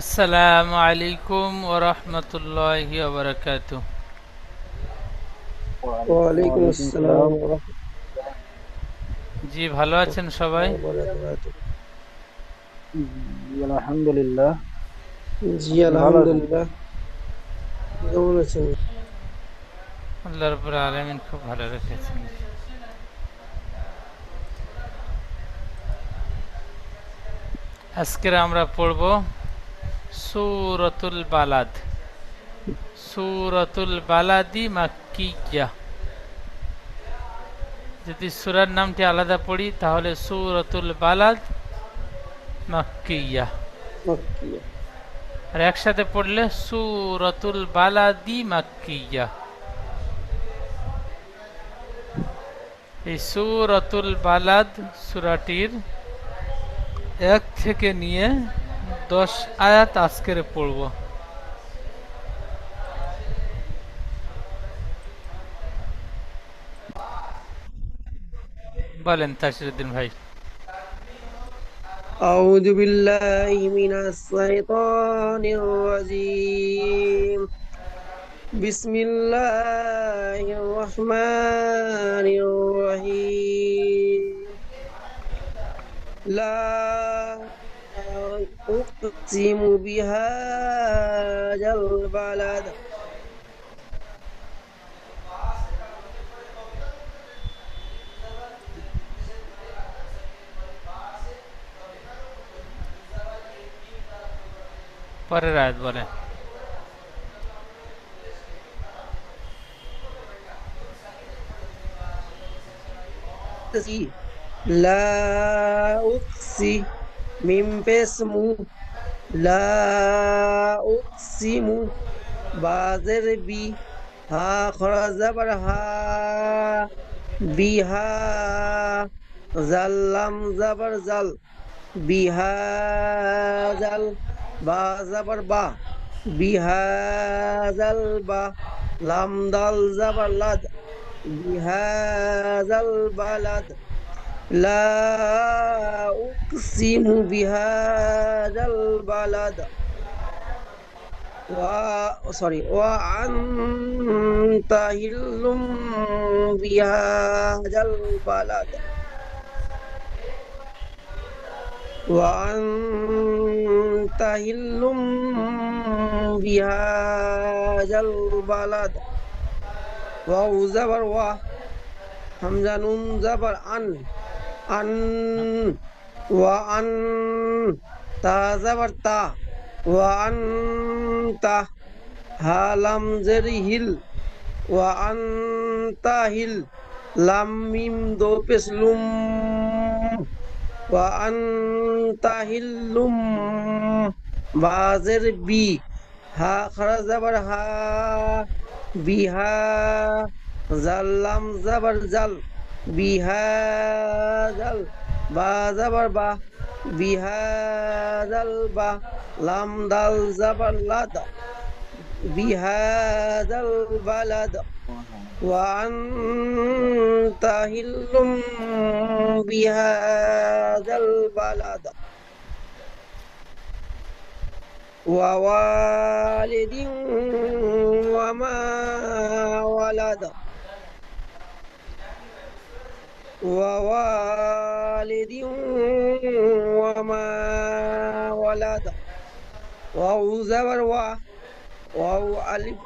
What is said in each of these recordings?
আসসালামু আলাইকুম আসসালাম জি ভালো আছেন সবাই? আলহামদুলিল্লাহ। জি আলহামদুলিল্লাহ। কেমন আছেন? আল্লাহ রব্বুল আলমিন খুব ভালো রেখেছেন। আজকের আমরা পড়ব সুরতুল বালাদ। সুরতুল বালাদি মাক্কিয়া যদি সুরার নামটি আলাদা পড়ি তাহলে সুরতুল বালাদ মাক্কিয়া আর একসাথে পড়লে সুরতুল বালাদি মাক্কিয়া এই সুরতুল বালাদ সুরাটির এক থেকে নিয়ে দশ আয়াত আজকের পড়ব বলেন তাসিরুদ্দিন ভাই أعوذ بالله من الشيطان الرجيم بسم الله الرحمن الرحيم لا أقسم بهذا البلد۔ پر رائے بولے لا أقسم میم لا اقسم بازر بی ہا خرا زبر ہا زلم زبر زل بیہا زل با زبر با بیہا زل با لم دل زبر لد بیہا زل بلد لا أقسم بهذا البلد. و sorry. وأنت هل بهذا البلد. وأنت هل بهذا البلد. واو زبر همزة نون زبر আন ওয়া আন তা যাবার তা হালাম জের হিল ওয়া আন তা হিল লাম মিম দো বি হা খরা হা বিহা জাল্লাম জাল বিহা জাল বা জাবার বা বিহা জাল বা লাম দাল জাবার লাদ বিহা জাল বালাদ وأنت هل بهذا البلد ووالد وما ولد ووالد وما ولد. واو زبر وا. واو ألف.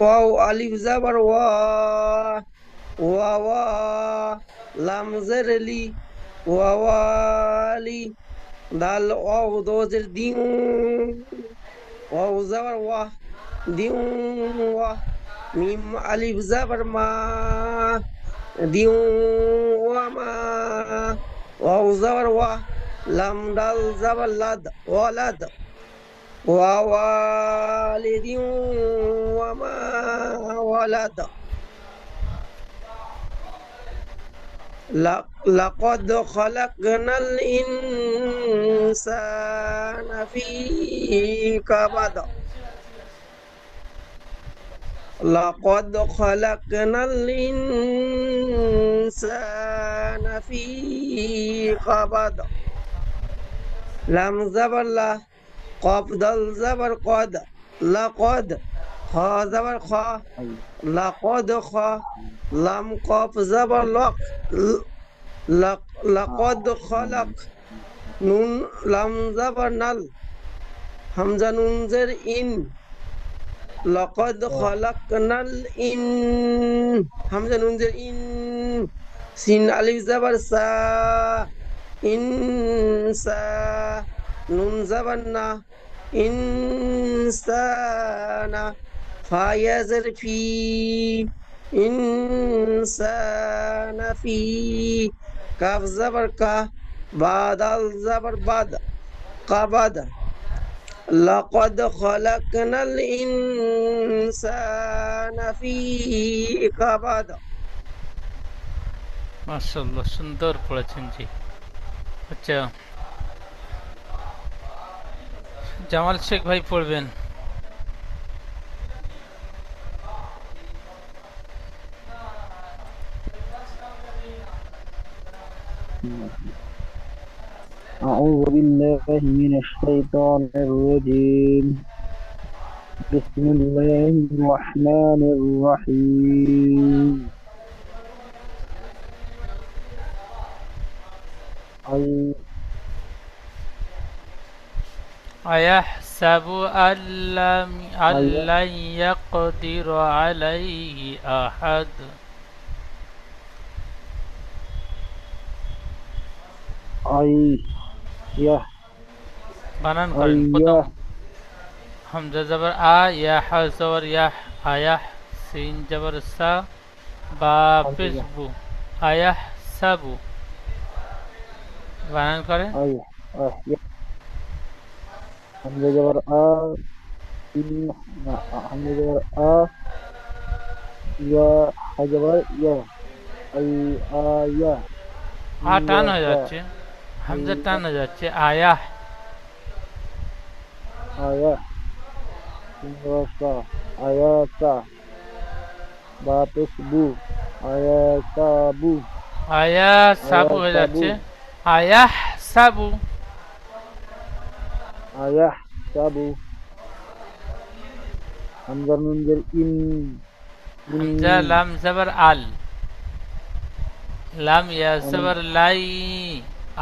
واو ألف زبر وا. واوا لم زر لي. ووالي دال واو دوزر دين واو زبر وا. دين وا. ميم ألف زبر ما. دين وما واو زبر وا لم دال زبر لد ولد ووالد وما ولد لقد خلقنا الإنسان في كبد لقد خلقنا الإنسان في قبض. لم زبر لا قبض الزبر قد لقد خا زبر خا لقد خا لم قف زبر لق لقد خلق نون لم زبر نل همزة نون زر إن. لقد خلقنا الإن حمزة نون زر إن سين ألف زبر سا إنسا نون زبر نا إنسان فا يا زر في إنسان في كاف زبر كا بعد الزبر بعد قبض لقد خلقنا الإنسان في كبد মাশাল্লাহ সুন্দর পড়েছেন জি আচ্ছা জামাল শেখ ভাই পড়বেন أعوذ بالله من الشيطان الرجيم. بسم الله الرحمن الرحيم. أي أيحسب أن لم أن لن يقدر عليه أحد. أي يح বানান করেন أي প্রথম হামজা জবর আ ইয়া হা জবর ইয়াহ আয়াহ সিন জবর সা বা পেশ বু আয়াহ সাবু বানান করেন أي أه يح حمزة جبر آ إن حمزة جبر آ يا حجبر يا أي آية আ টান হয়ে যাচ্ছে হামজা টান হয়ে যাচ্ছে আয়াহ آية Indosa Ayasa Batis Bu Ayasa Bu আয়া সাবু হয়ে যাচ্ছে আয়াহ সাবু Ayah Sabu Hamzah Nunzir In Hamza লাম জবর আল লাম ইয়া জবর লাই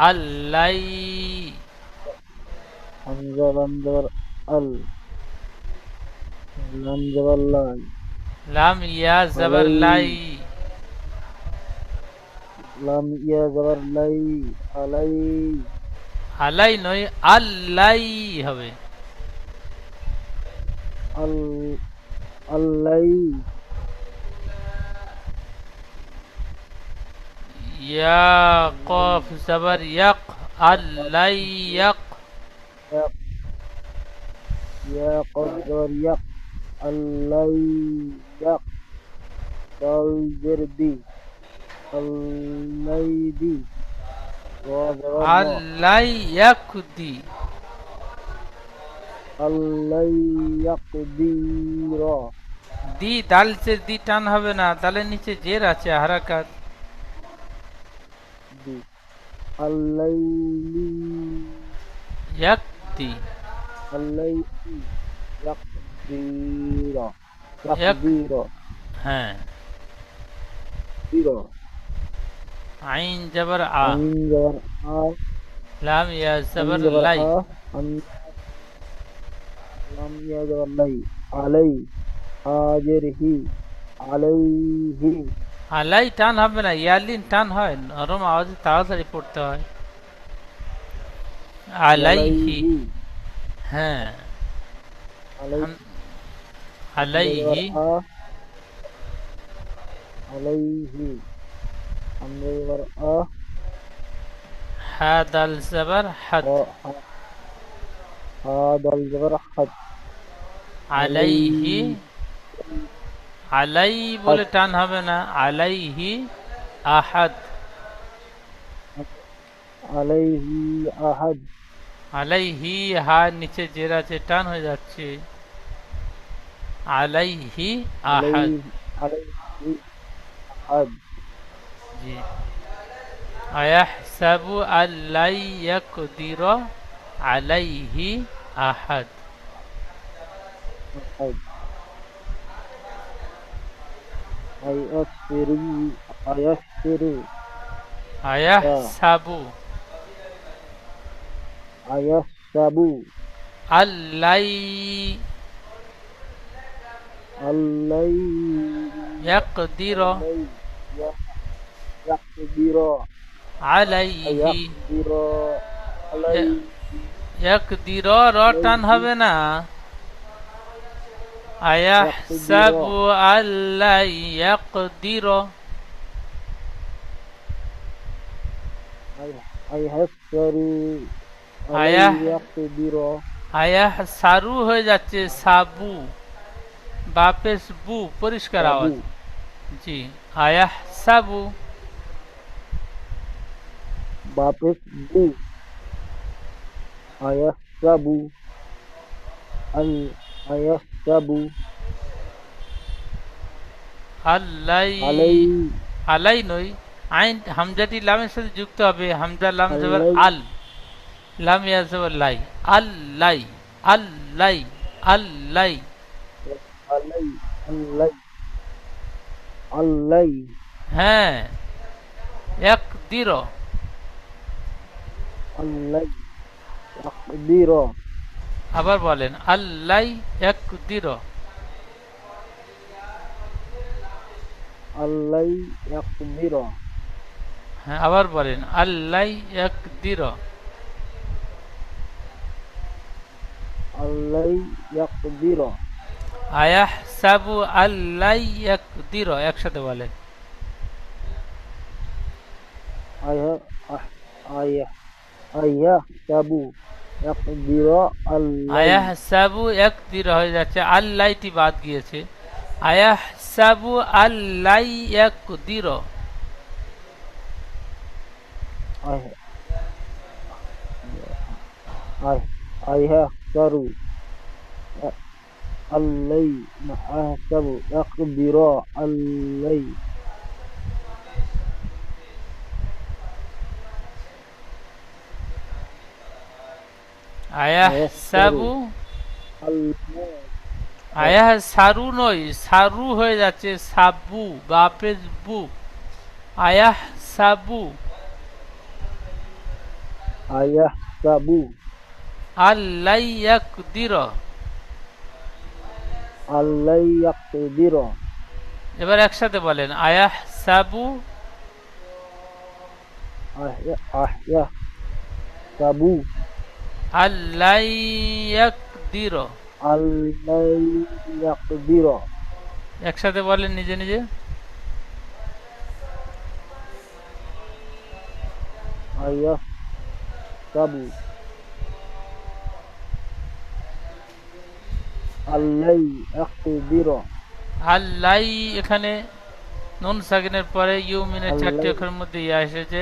আল্লাই Hamzah Lam Jabar Al Lam Jabar Lai লাম ইয়া জবর লাই Lam Iya Jabar Lai Alai আলাই নয় আল্লাই হবে ইয়া কফ জবর ইয়াক আল্লাই ইয়াক Yak Ya Qadar Yak Alai Yak Dal Jirdi Al-Laidi আল্লাই ইয়াকুদি Allai Yaqdira দি দাল সে দি টান হবে না দালের নিচে জের আছে হারাকাত Di Allaili ইয়াকদি Allaili Yaqdira Yak- হ্যাঁ আইন জবর আ Ain Jabar A লাম ইয়া জবর লাই Lam Ya Jabar Lai Alai Hajirhi Alaihi আলাই টান হবে না ইয়ালিন টান হয় নরম আওয়াজে তাড়াতাড়ি পড়তে হয় আলাইহি হ্যাঁ Alaihi হাম- আলাইহি عليه حمزة المرأة হাদাল জবর হাদ هذا الجبر حد আলাইহি আলাই বলে আচ্ছা। টান হবে না আলাইহি আহাদ। আলাইহি আহাদ। আলাইহি হা নিচে জেরা আছে টান হয়ে যাচ্ছে। আলাইহি আহাদ। জি। আয়াহসাবু আল্লাই ইয়াকদির আলাইহি আহাদ। আহাদ। أيسري أيسري আয়াহ সাবু أيسب আল্লাই الليل ইয়াকদির يقدر আলাইহি يقدر عليه ইয়াকদির র টান হবে না আয়াহসাবু আল্লাই ইয়াকদির أيهسري أيه. عليه يقدر আয়াহ সারু হয়ে যাচ্ছে সাবু বাপেস বু পরিষ্কার আওয়াজ জি আয়াহ সাবু Bapis bu Ayahsabu Al Ayahsabu আল্লাই Alai আলাই নই আইন হামজাটি লামের সাথে যুক্ত হবে হামজা লাম জবর আল্লাই। আল লাম ইয়া জবর লাই আল্লাই আল্লাই আল্লাই Alai Alai Alai হ্যাঁ দির Alai Yaqdira আবার বলেন আল্লাই এক দির Alai Yaqdira হ্যাঁ আবার বলেন আল্লাই এক দির Alai Yaqdira আয়াহ সাবু আল্লাই এক দির একসাথে বলেন। আয়া Alai আয়াহ সাবু এক দির হয়ে যাচ্ছে। আল্লাইটি বাদ গিয়েছে। আয়াহ সাবু আল্লাই এক দির Ayah Ayah Ayahsaru Alai Ma'asabu Yaqdira আয়াহ সাবু আয়াহ সারু নয় সারু হয়ে যাচ্ছে সাবু বাপেজ বু। আয়াহ সাবু। Ayahsabu আল্লাই এক দির Alai Yaqdira এবার একসাথে বলেন আয়াহ সাবু। Ayah Sabu আল্লাই একসাথে বলেন নিজে নিজে। আল্লাই এখানে নুন সাকিনের পরে ইউ মিনের চারটি অক্ষরের মধ্যে ইয়া এসেছে।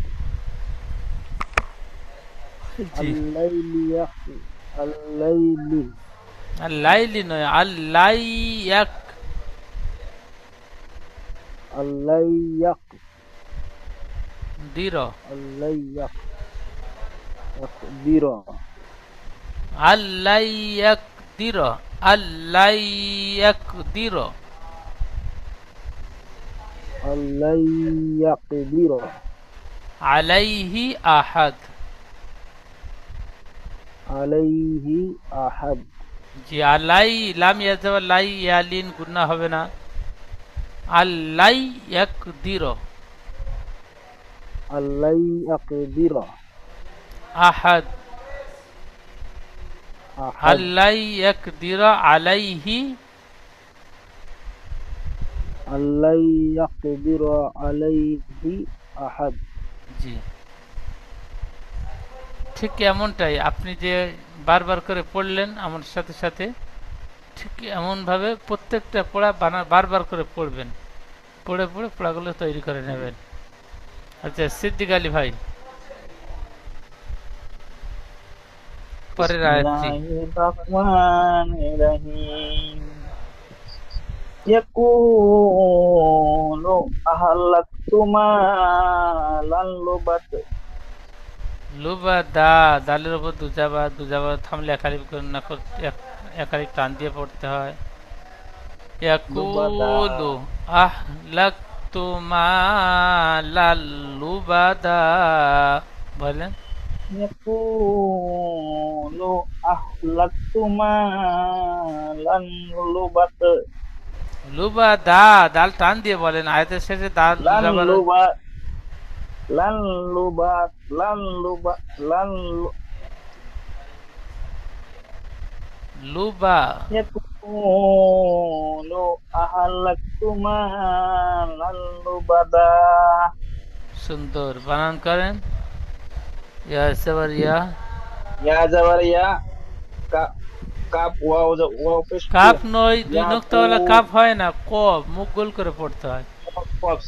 Ahad জি Al-Laili Yaqdi Al-Laili লাইলি নয় আল্লাই এক Al-Layaq দির Al-Layaq Yaqdira আল্লাই এক দির আল্লাই এক দির Al-Layaqdira আলাইহি আহাদ Alayhi Ahad জি আলাই লাম ইয়াজাব লাই ইয়ালিন গুন্না হবে না আল্লাই এক দির Al-Layaqdira আহাদ Ahad আল্লাই এক দির আলাইহি Al-Layaqdira Alayhi Ahad জি ঠিক এমনটাই। আপনি যে বারবার করে পড়লেন, আমার সাথে সাথে ঠিক এমনভাবে প্রত্যেকটা পড়া বানা, বারবার করে পড়বেন। পড়ে পড়ে পড়াগুলো তৈরি করে নেবেন। আচ্ছা সিদ্দিক আলী ভাই। পরের আয়াতটি। লুবা দা দালের উপর দুজাবা দুজাবা থামলে একালিপ না করতে একালিপ টান দিয়ে পড়তে হয়। ইয়াকুলু আহ লাকতু মালাল লুবাদা বলেন। lubat লুবা দা। দাল টান দিয়ে বলেন। আয়াতের শেষে দাল দুজাবার lubat lan lubat lan lubat lan lu- লুবা Yaqulu ahlaktu malan lubada সুন্দর বানান করেন ইয়া সবার ইয়া ya ka kap wow za- wow fish কাপ নয় দুই নোক্তাওয়ালা কাপ হয় না ক মুখ গোল করে পড়তে হয় Pops.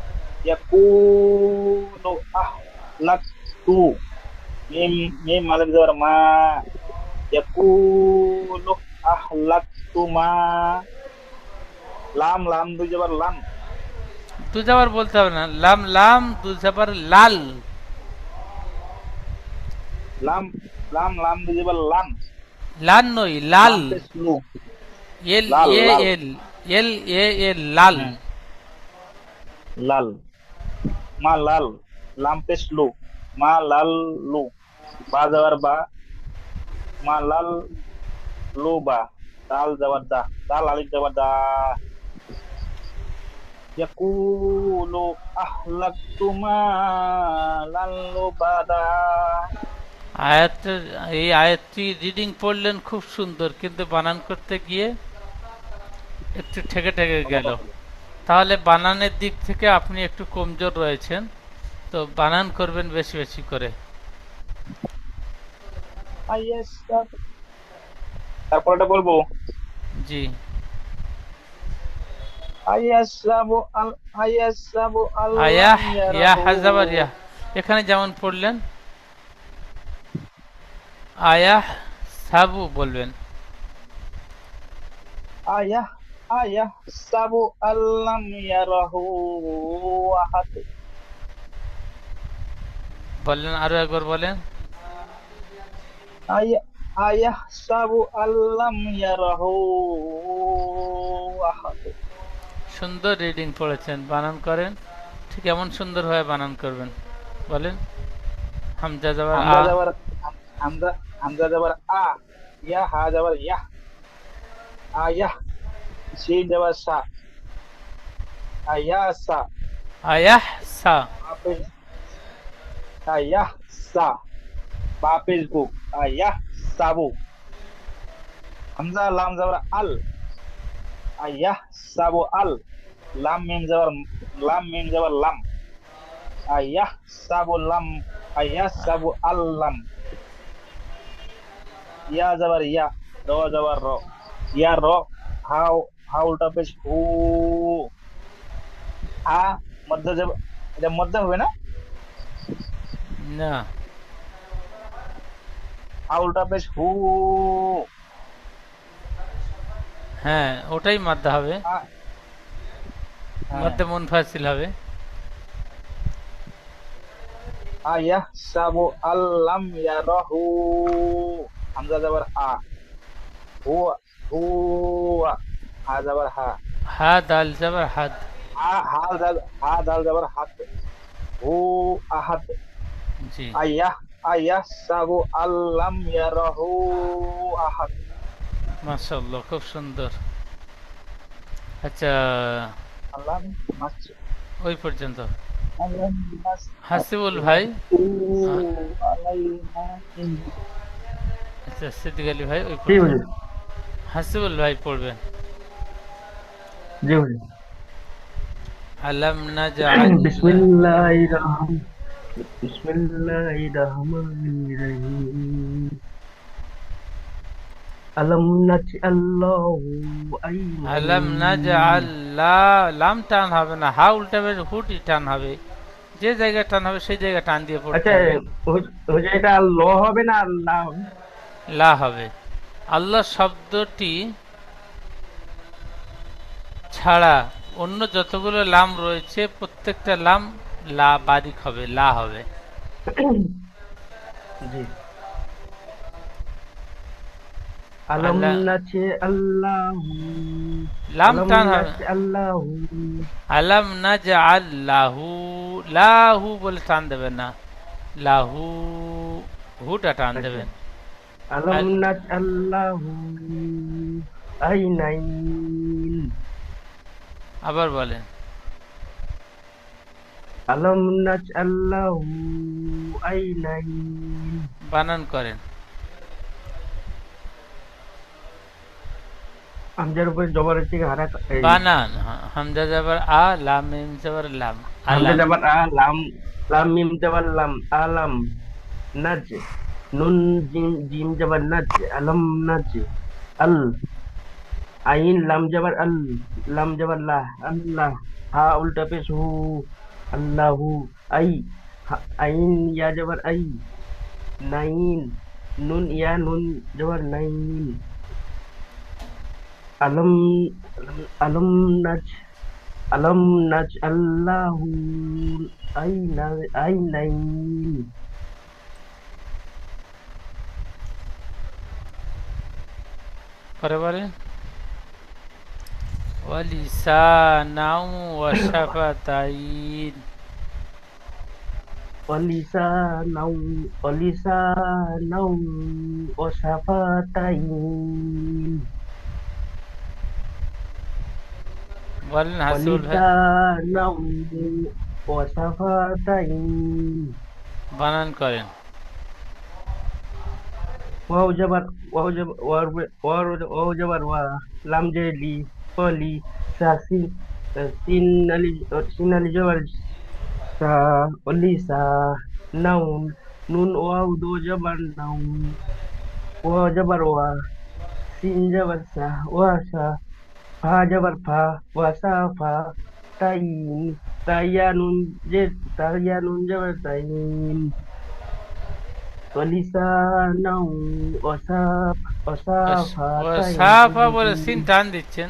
tu yakulu ah lak tu mim mim alif zabar ma yakulu ah lak tu ma lam lam du zabar lam দু যাবার বলতে হবে না লাম লাম দু যাবার লাল lam lam lam du zabar lam লাল নয় লাল Lam fish lu এল লাল, এ লাল। এল এল এ এল লাল হুম। মা লাল লাম্পেস লু মা লাল লু বা যাওয়ার বা মা লাল লু বা, তাল যাওয়ার দা, তাল আলিক যাওয়ার দা। يقول أهلكت ما لالبدا এই আয়াতটি রিডিং পড়লেন খুব সুন্দর, কিন্তু বানান করতে গিয়ে একটু ঠেকে ঠেকে গেল। তাহলে বানানের দিক থেকে আপনি একটু কমজোর রয়েছেন। তো বানান করবেন বেশি বেশি করে। তারপরটা বলব? জি। আয়াহ এখানে যেমন পড়লেন আয়াহ সাবু বলবেন। ayah আয়াহসাবু আল্লাম ইয়ারাহু আহাদ বলেন আরও একবার বলেন। আয়াহসাবু আল্লাম ইয়ারাহু সুন্দর রিডিং পড়েছেন বানান করেন। ঠিক এমন সুন্দর হয় বানান করবেন। বলেন। হামজা যাবার আ। হামজা জাবার আ ইয়া হা জাবার ইয়া। আয়া Sidewasa. Ayasa. ayah sa Papis bu. Ayahsa bu. Hamzah lam zawar al. Ayahsa bu al. Lam mim zawar lam mim zawar lam. Ayah sabu lam ayah sabu lam ya zabar ya ro zabar ro ya ro how ulta pesh hu. আ মধ্য যাব এটা মধ্য হবে না না আ উল্টা পেশ হু হ্যাঁ ওটাই মাদ্দা হবে হ্যাঁ। মধ্যে মন ফাসিল হবে আয়াহ সাবু আল্লাম ইয়ারাহু হামজা যাবার আ হু হু হা যাবার হা হা দাল যাবার হাদ হা হা দাল হা দাল যাবার হাত। হু আহাদ জি। আয়াহ আয়াহ সাবু আল্লাম ইয়ারাহু আহাদ মাশাআল্লাহ খুব সুন্দর। আচ্ছা ওই পর্যন্ত। হাসিবুল ভাই? আচ্ছা সিদ্দিক আলী ভাই ওই হাসিবুল ভাই পড়বেন। জি হুজুর আলাম নাজআল বিসমিল্লাহির রহমান বিসমিল্লাহির রহমানির রহিম আলম নাজআল্লাহু আইনা আলাম নাজআল লা লাম টান হবে না। হা উল্টাবে হুটি টান হবে। যে জায়গা টান হবে সেই জায়গা টান দিয়ে পড়তে আচ্ছা হবে। হুজুর এটা ল হবে না আল্লাহ লা হবে। আল্লাহ শব্দটি ছাড়া অন্য যতগুলো লাম রয়েছে প্রত্যেকটা লাম লা বারিক হবে লা হবে। জি। আল্লাহ- লাম টান হবে। নাজআল্লাহু আলাম লাহু বলে টান দেবেন না। লাহু হুটা টান দেবেন। আলম নাজআল্লাহু আইনাইন। আবার বলেন। আলম নাচ নাজআল্লাহু আইনাইন বানান করেন। আমজার উপরে জবরের থেকে হারা বানান। হামজা যাবার আ লাম মিম যাবার লাম। হামজা জাবার আ লাম লাম মিম জাবার লাম আলাম নাজ নুন জিম জিম জাবার নাজ আলম নাজ আল আইন লাম জাবার আল লাম জাবার লা আল্লাহ হা উল্টা পেশ হু আল্লাহু আই হা- আইন ইয়া জাবার আই নাইন নুন ইয়া নুন জাবার নাইন আলম আলম নাজ আলম নাজ আল্লাহু আইনা আইনাইন পরে বলেন ওয়ালিসানাউ ওয়া শাফাতাইন ওয়ালিসানাউ ওয়ালিসানাউ ওয়াশাফাতাইন বলেন হাসুল ভাই ওয়ালিসানাউ ওয়াশাফাতাইন বানান করেন ওয়াও জাবার ওয়াও জাবার ওয়ার ওয়ার ওয়াও জাবার ওয়া লাম জেলি পলি সাসিন সিন আলি সিন আলি জাবার সা ওলিসা নাউন নুন ওয়াও দো জাবার নাউন ওয়া জাবার ওয়া সিন জাবার সা ওয়া সা ফা জাবার ফা ওয়া সা ফা তাইন তাইয়া নুন জে তাইয়া নুন জাবার তাইন ওলিসানাউ ওসাফ ওসাফাতাইন সাফা বলে সিন টান দিচ্ছেন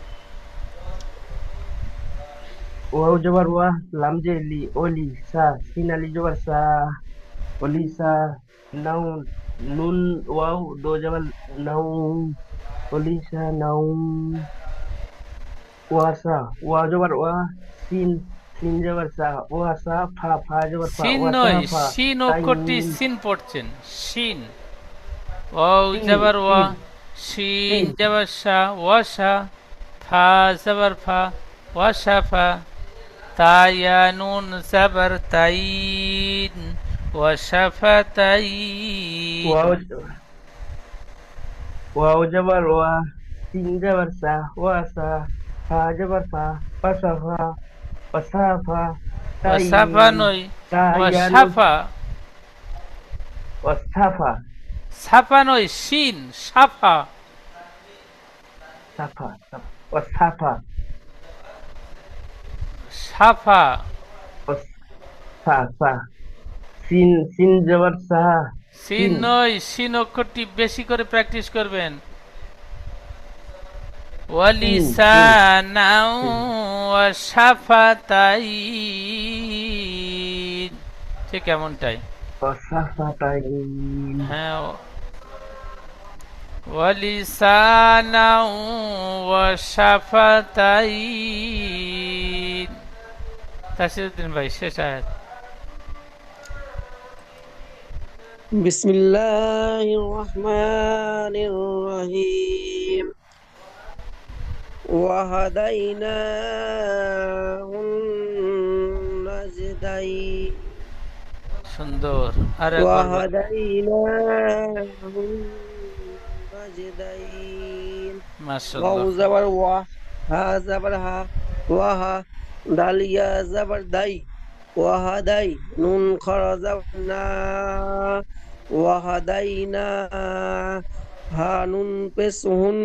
ওয়াও জবর ওয়া লাম জেলি ওলি সা সিনালি জবর সা ওলিসা নাউ নুন ওয়াও দো জবর নাউ ওলিসা নাউ ওয়াসা ওয়া জবর ওয়া সিন সিন জবর সা ওয়াসা ফা ফা জবর ফা সিন নয় ফা সিন। অক্ষরটি সিন পড়ছেন সিন ও যাবার ওয়া সিন। যাবার সা ওয়াসা ফা যাবার ফা ওয়াসাফা তায়া নুন যাবার তাইন ওয়াসাফাতাইন ওয়াও ওয়াও জবর ওয়া সিন জবর সা ওয়াসা ফা জবর ফা ওয়াসাফা ওয়াসাফা তাইন। ওয়াসাফা নয় তাইয়া নুন- ওয়াসাফা ওয়াসাফা সাফা নয় শিন সাফা। সাফা। সিন সিন জবর সাহা। সিন নয় সিন অক্ষরটি বেশি করে প্র্যাকটিস করবেন। ওয়ালিসানাও সে কেমনটাই এমনটাই। ওয়াসাফাতাই হ্যাঁ ওয়ালিসানাও তাই তাসিরুদ্দিন ভাই শেষ আয়াত بسم الله الرحمن الرحيم وهديناه النجدين সুন্দর আর একবার বল। وهديناه النجدين মাশাআল্লাহ واو زبر وا ها زبر ها وها দালিয়া যাবার দাই ওয়াহাদাই নুন খরজা না ওয়াহাদাই না, হা নুন পেস হুন,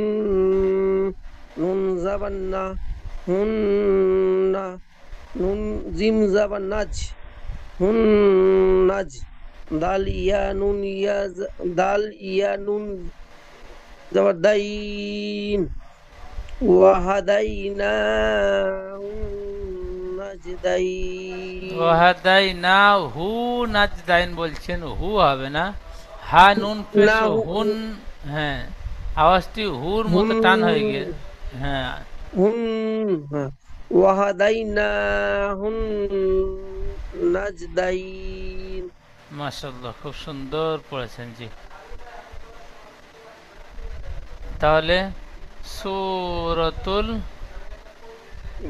নুন যাবার না, হুন না, নুন জিম যাবার নাজ, হুন নাজ দাল ইয়া নুন ইয়া দাল ইয়া নুন যাবার দাইন وهديناه النجدين ওয়াহাদাই না হু নাজদাইন বলছেন হু হবে না হা নুন পেশ না, হু- হুন হ্যাঁ আওয়াজটি হুর মতো টান হয়ে গিয়ে হ্যাঁ هم وهديناه النجدين মাশাআল্লাহ খুব সুন্দর পড়েছেন জি তাহলে সুরতুল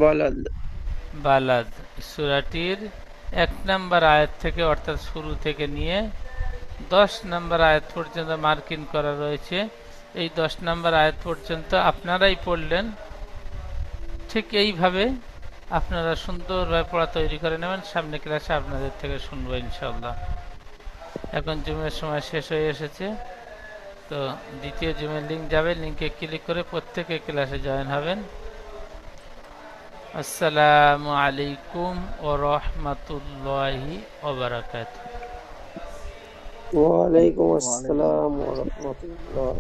বালাদ। বালাদ। সুরাটির এক নম্বর আয়াত থেকে অর্থাৎ শুরু থেকে নিয়ে দশ নম্বর আয়াত পর্যন্ত মার্কিন করা রয়েছে। এই দশ নম্বর আয়াত পর্যন্ত আপনারাই পড়লেন। ঠিক এইভাবে আপনারা সুন্দরভাবে পড়া তৈরি করে নেবেন। সামনে ক্লাসে আপনাদের থেকে শুনব ইনশাল্লাহ এখন জুমের সময় শেষ হয়ে এসেছে। তো দ্বিতীয় জিমের লিঙ্ক যাবে লিঙ্কে ক্লিক করে প্রত্যেকে ক্লাসে জয়েন হবেন। আসসালামু আলাইকুম ও রহমতুল্লাহি ওবারাকাত ওয়ালাইকুম আসসালাম ওয়া রাহমাতুল্লাহ।